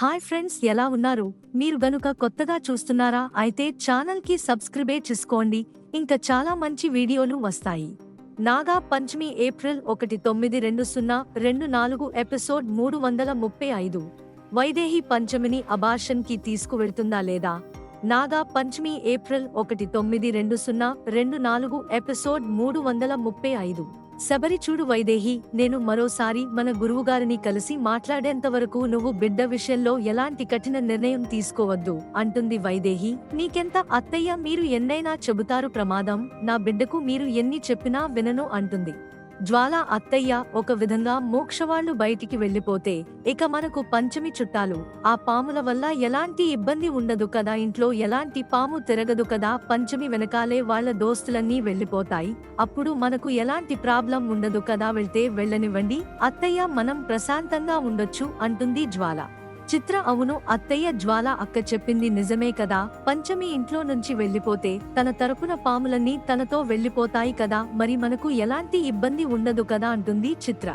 Hi friends ఎలా ఉన్నారు? మీరు గనుక కొత్తగా చూస్తున్నారా అయితే ఛానల్కి సబ్స్క్రిబే చేసుకోండి. ఇంకా చాలా మంచి వీడియోలు వస్తాయి. నాగా పంచమి ఏప్రిల్ ఒకటి తొమ్మిది రెండు సున్నా రెండు నాలుగు ఎపిసోడ్ మూడు వందల ముప్పై ఐదు. వైదేహి పంచమిని అబార్షన్కి తీసుకువెళ్తుందా లేదా? నాగా పంచమి ఏప్రిల్ ఒకటి తొమ్మిది రెండు సున్నా రెండు నాలుగు ఎపిసోడ్ మూడు వందల ముప్పై ఐదు. శబరి చూడు వైదేహి నేను మరోసారి మన గురువుగారిని కలిసి మాట్లాడేంతవరకు నువ్వు బిడ్డ విషయంలో ఎలాంటి కఠిన నిర్ణయం తీసుకోవద్దు అంటుంది వైదేహి. నీకెంత అత్తయ్య మీరు ఎన్నైనా చెబుతారు ప్రమాదం నా బిడ్డకు మీరు ఎన్ని చెప్పినా వినను అంటుంది. జ్వాల అత్తయ్య ఒక విధంగా మోక్షవాళ్ళు బయటికి వెళ్ళిపోతే ఇక మనకు పంచమి చుట్టాలు. ఆ పాముల వల్ల ఎలాంటి ఇబ్బంది ఉండదు కదా ఇంట్లో ఎలాంటి పాము తిరగదు కదా పంచమి వెనకాలే వాళ్ళ దోస్తులన్నీ వెళ్ళిపోతాయి అప్పుడు మనకు ఎలాంటి ప్రాబ్లం ఉండదు కదా వెళ్తే వెళ్ళనివ్వండి. అత్తయ్య మనం ప్రశాంతంగా ఉండొచ్చు అంటుంది జ్వాల. చిత్ర అవును అత్తయ్య జ్వాల అక్క చెప్పింది నిజమే కదా? పంచమి ఇంట్లో నుంచి వెళ్ళిపోతే తన తరపున పాములన్నీ తనతో వెళ్ళిపోతాయి కదా? మరి మనకు ఎలాంటి ఇబ్బంది ఉండదు కదా? అంటుంది చిత్ర.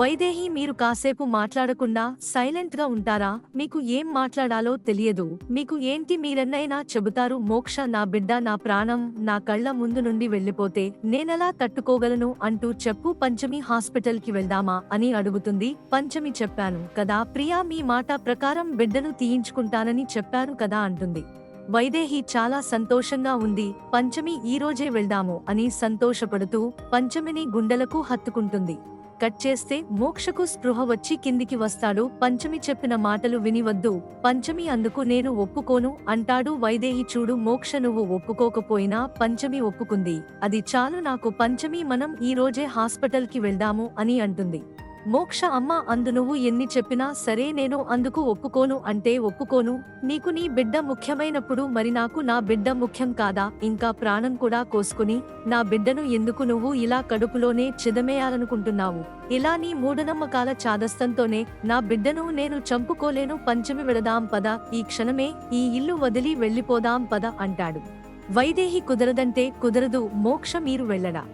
వైదేహి మీరు కాసేపు మాట్లాడకుండా సైలెంట్గా ఉంటారా? మీకు ఏం మాట్లాడాలో తెలియదు. మీకు ఏంటి మీరెన్నైనా చెబుతారు మోక్ష నా బిడ్డ నా ప్రాణం నా కళ్ళ ముందు నుండి వెళ్ళిపోతే నేనెలా తట్టుకోగలను అంటూ చెప్పు పంచమి హాస్పిటల్కి వెళ్దామా అని అడుగుతుంది. పంచమి చెప్పాను కదా ప్రియా మీ మాట ప్రకారం బిడ్డను తీయించుకుంటానని చెప్పారు కదా అంటుంది. వైదేహి చాలా సంతోషంగా ఉంది. పంచమి ఈ రోజే వెళ్దాము అని సంతోషపడుతూ పంచమిని గుండెలకు హత్తుకుంటుంది. కట్ చేస్తే మోక్షకు స్పృహ వచ్చి కిందికి వస్తాడు. పంచమి చెప్పిన మాటలు వినివద్దు. పంచమి అందుకు నేను ఒప్పుకోను. అంటాడు వైదేహి చూడు మోక్ష నువ్వు ఒప్పుకోకపోయినా పంచమి ఒప్పుకుంది. అది చాలు నాకు పంచమి మనం ఈ రోజే హాస్పిటల్కి వెళ్దాము అని అంటుంది. మోక్ష అమ్మ అందు నువ్వు ఎన్ని చెప్పినా సరే నేను అందుకు ఒప్పుకోను అంటే ఒప్పుకోను. నీకు నీ బిడ్డ ముఖ్యమైనప్పుడు మరి నాకు నా బిడ్డ ముఖ్యం కాదా? ఇంకా ప్రాణం కూడా కోసుకుని నా బిడ్డను ఎందుకు నువ్వు ఇలా కడుపులోనే చిదమేయాలనుకుంటున్నావు? ఇలా నీ మూఢనమ్మకాల చాదస్తంతోనే నా బిడ్డను నేను చంపుకోలేను పంచమి విడదాం పద ఈ క్షణమే ఈ ఇల్లు వదిలి వెళ్ళిపోదాం పద అంటాడు. వైదేహి కుదరదంటే కుదరదు మోక్ష మీరు వెళ్ళడా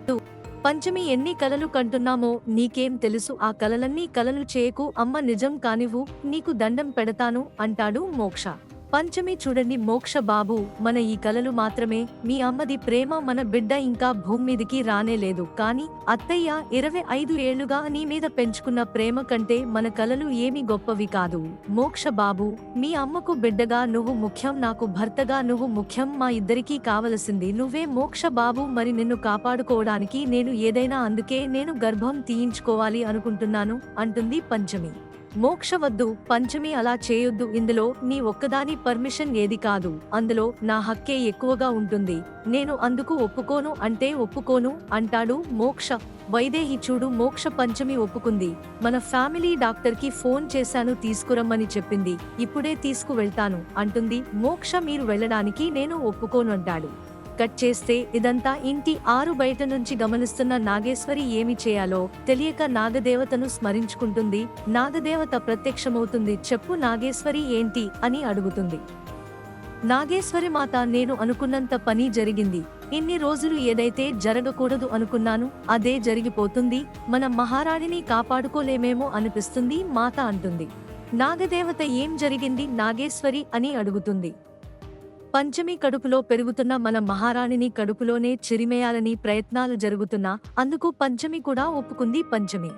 పంచమి ఎన్ని కలలు కంటున్నామో నీకేం తెలుసు. ఆ కలలన్నీ కలలు చేయకు. అమ్మ నిజం కానివ్వు. నీకు దండం పెడతాను అంటాడు మోక్ష. పంచమి చూడండి మోక్ష బాబు మన ఈ కలలు మాత్రమే. మీ అమ్మది ప్రేమ మన బిడ్డ ఇంకా భూమి మీదకి రానే లేదు. కానీ అత్తయ్య ఇరవై ఐదు ఏళ్ళుగా నీ మీద పెంచుకున్న ప్రేమ కంటే మన కలలు ఏమి గొప్పవి కాదు. మోక్ష బాబు మీ అమ్మకు బిడ్డగా నువ్వు ముఖ్యం నాకు భర్తగా నువ్వు ముఖ్యం మా ఇద్దరికీ కావలసింది. నువ్వే మోక్ష బాబు మరి నిన్ను కాపాడుకోవడానికి నేను ఏదైనా అందుకే నేను గర్భం తీయించుకోవాలి అనుకుంటున్నాను అంటుంది పంచమి. మోక్ష వద్దు పంచమి అలా చేయొద్దు ఇందులో నీ ఒక్కదాని పర్మిషన్ ఏది కాదు. అందులో నా హక్కే ఎక్కువగా ఉంటుంది. నేను అందుకు ఒప్పుకోను అంటే ఒప్పుకోను అంటాడు మోక్ష. వైదేహి చూడు మోక్ష పంచమి ఒప్పుకుంది. మన ఫ్యామిలీ డాక్టర్కి ఫోన్ చేశాను తీసుకురమ్మని చెప్పింది. ఇప్పుడే తీసుకువెళ్తాను అంటుంది. మోక్ష మీరు వెళ్ళడానికి నేను ఒప్పుకోను అంటాడు. కట్ చేస్తే ఇదంతా ఇంటి ఆరు బయట నుంచి గమనిస్తున్న నాగేశ్వరి ఏమి చేయాలో తెలియక నాగదేవతను స్మరించుకుంటుంది. నాగదేవత ప్రత్యక్షమవుతుంది. చెప్పు నాగేశ్వరి ఏంటి? అని అడుగుతుంది. నాగేశ్వరి మాత నేను అనుకున్నంత పని జరిగింది. ఇన్ని రోజులు ఏదైతే జరగకూడదు అనుకున్నాను అదే జరిగిపోతుంది. మన మహారాణిని కాపాడుకోలేమేమో అనిపిస్తుంది మాత అంటుంది. నాగదేవత ఏం జరిగింది? నాగేశ్వరి అని అడుగుతుంది. పంచమి కడుపులో పెరుగుతున్న మన మహారాణిని కడుపులోనే చిరిమేయాలని ప్రయత్నాలు జరుగుతున్నా అందుకు పంచమి కూడా ఒప్పుకుంది పంచమి.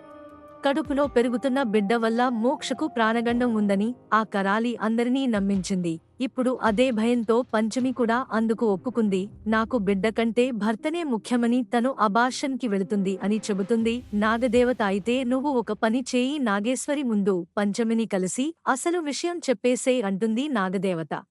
కడుపులో పెరుగుతున్న బిడ్డ వల్ల మోక్షకు ప్రాణగండం ఉందని ఆ కరాలి అందరినీ నమ్మించింది. ఇప్పుడు అదే భయంతో పంచమి కూడా అందుకు ఒప్పుకుంది. నాకు బిడ్డ కంటే భర్తనే ముఖ్యమని తను అబార్షన్కి వెళుతుంది అని చెబుతుంది. నాగదేవత అయితే నువ్వు ఒక పని చేయి నాగేశ్వరి ముందు పంచమిని కలిసి అసలు విషయం చెప్పేసే అంటుంది నాగదేవత.